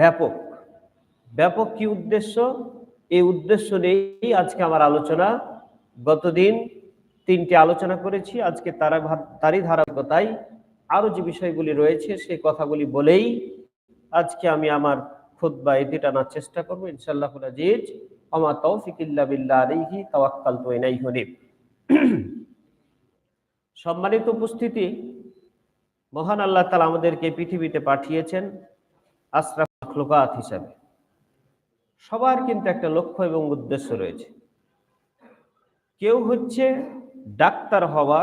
ব্যাপক। ব্যাপক কি উদ্দেশ্য? এই উদ্দেশ্য নিয়েই আজকে আমার আলোচনা। গতদিন তিনটি আলোচনা করেছি, আজকে তারা তারই ধারাবাহিকতায় আরও যে বিষয়গুলি রয়েছে সেই কথাগুলি বলেই আজকে আমি আমার খুদ্া এটি টানার চেষ্টা করব। ইনশাল্লাহ আজিজ। আমা তৌফিক ইল্লা বিল্লাহ আলাইহি তাওয়াক্কালতু ইলাইহি হুনিব সম্মানিত উপস্থিতি, মহান আল্লাহ তাআলা আমাদেরকে পৃথিবীতে পাঠিয়েছেন। আশরাফ মাখলুকাত হিসাবে। সবার কিন্তু একটা লক্ষ্য এবং উদ্দেশ্য রয়েছে। কেউ হচ্ছে ডাক্তার হওয়া,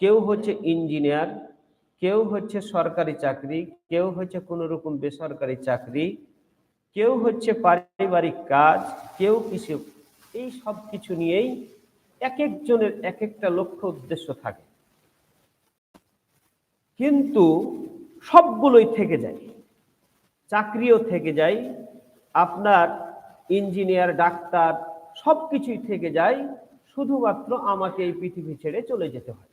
কেউ হচ্ছে ইঞ্জিনিয়ার, কেউ হচ্ছে সরকারি চাকরি, কেউ হচ্ছে কোনো রকম বেসরকারি চাকরি, কেউ হচ্ছে পারিবারিক কাজ, কেউ কিছু। এই সব কিছু নিয়েই এক একজনের এক একটা লক্ষ্য, উদ্দেশ্য থাকে। কিন্তু সবগুলোই থেকে যায়। চাকরিও থেকে যায়, আপনার ইঞ্জিনিয়ার, ডাক্তার সব কিছুই থেকে যায়, শুধুমাত্র আমাকে এই পৃথিবী ছেড়ে চলে যেতে হয়।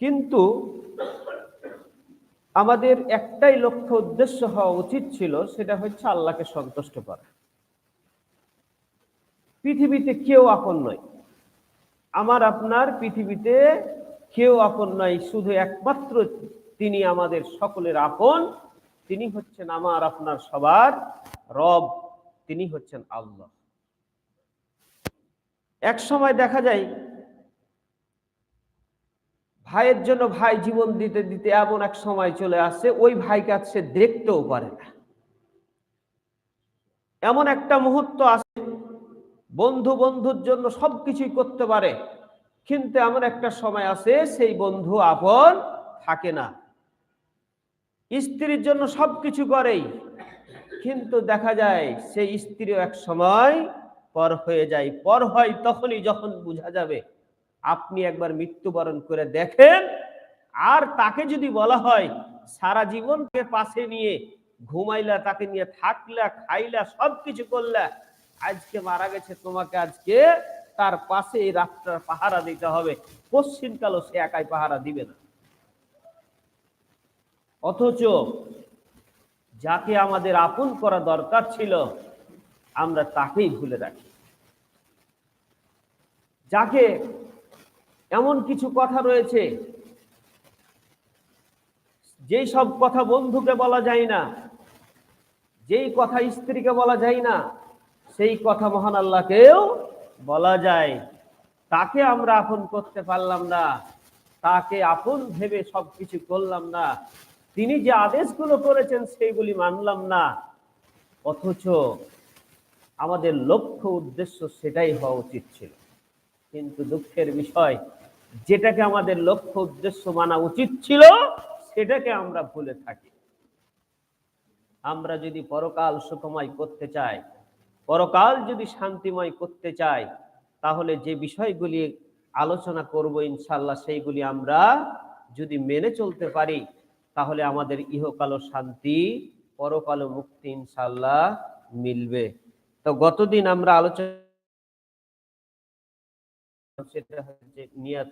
কিন্তু আমাদের একটাই লক্ষ্য, উদ্দেশ্য হওয়া উচিত ছিল, সেটা হচ্ছে আল্লাহকে সন্তুষ্ট করা। পৃথিবীতে কেউ আপন নয়। আমার, আপনার পৃথিবীতে কেউ আপন নয়, শুধু একমাত্র তিনি আমাদের সকলের আপন। তিনি হচ্ছেন আমার, আপনার সবার রব। তিনি হচ্ছেন আল্লাহ। এক সময় দেখা যায়, ভাইয়ের জন্য ভাই জীবন দিতে দিতে এমন এক সময় চলে আসে, ওই ভাইকে আজ সে দেখতেও পারে না। এমন একটা মুহূর্ত আছে বন্ধু বন্ধুর জন্য সবকিছুই করতে পারে, কিন্তু এমন একটা সময় আছে সেই বন্ধু আপন থাকে না। স্ত্রীর জন্য সব কিছু করেই কিন্তু দেখা যায় সেই স্ত্রীও এক সময় পর হয়ে যায়। পর হয় তখনই যখন বোঝা যাবে, আপনি একবার মৃত্যুবরণ করে দেখেন। আর তাকে যদি বলা হয়, সারা জীবনকে পাশে নিয়ে ঘুমাইলা, তাকে নিয়ে থাকলা, খাইলা, সবকিছু করলা, আজকে মারা গেছে তোমাকে, আজকে তার পাশে এই রাতটা পাহারা দিতে হবে। পশ্চিমকালও সে একাই পাহারা দিবে না। অথচ যাকে আমাদের আপন করা দরকার ছিল, আমরা তাকেই ভুলে রাখি। যাকে এমন কিছু কথা রয়েছে, যেই সব কথা বন্ধুকে বলা যায় না, যেই কথা স্ত্রীকে বলা যায় না, সেই কথা মহান আল্লাহকেও বলা যায়। তাকে আমরা আপন করতে পারলাম না, তাকে আপন ভেবে সবকিছু করলাম না। তিনি যে আদেশগুলো করেছেন সেইগুলি মানলাম না। অথচ আমাদের লক্ষ্য উদ্দেশ্য সেটাই হওয়া উচিত ছিল। কিন্তু দুঃখের বিষয়, যেটাকে আমাদের লক্ষ্য উদ্দেশ্য মানা উচিত ছিল, সেটাকে আমরা ভুলে থাকি। আমরা যদি পরকাল সুখময় করতে চাই, পরকাল যদি শান্তিময় করতে চাই, তাহলে যে বিষয়গুলি আলোচনা করব ইনশাল্লাহ সেইগুলি আমরা যদি মেনে চলতে পারি তাহলে আমাদের ইহকাল শান্তি, পরকালো মুক্তি ইনশাল্লাহ মিলবে। তো গতদিন আমরা আলোচনা সেটা হচ্ছে নিয়াত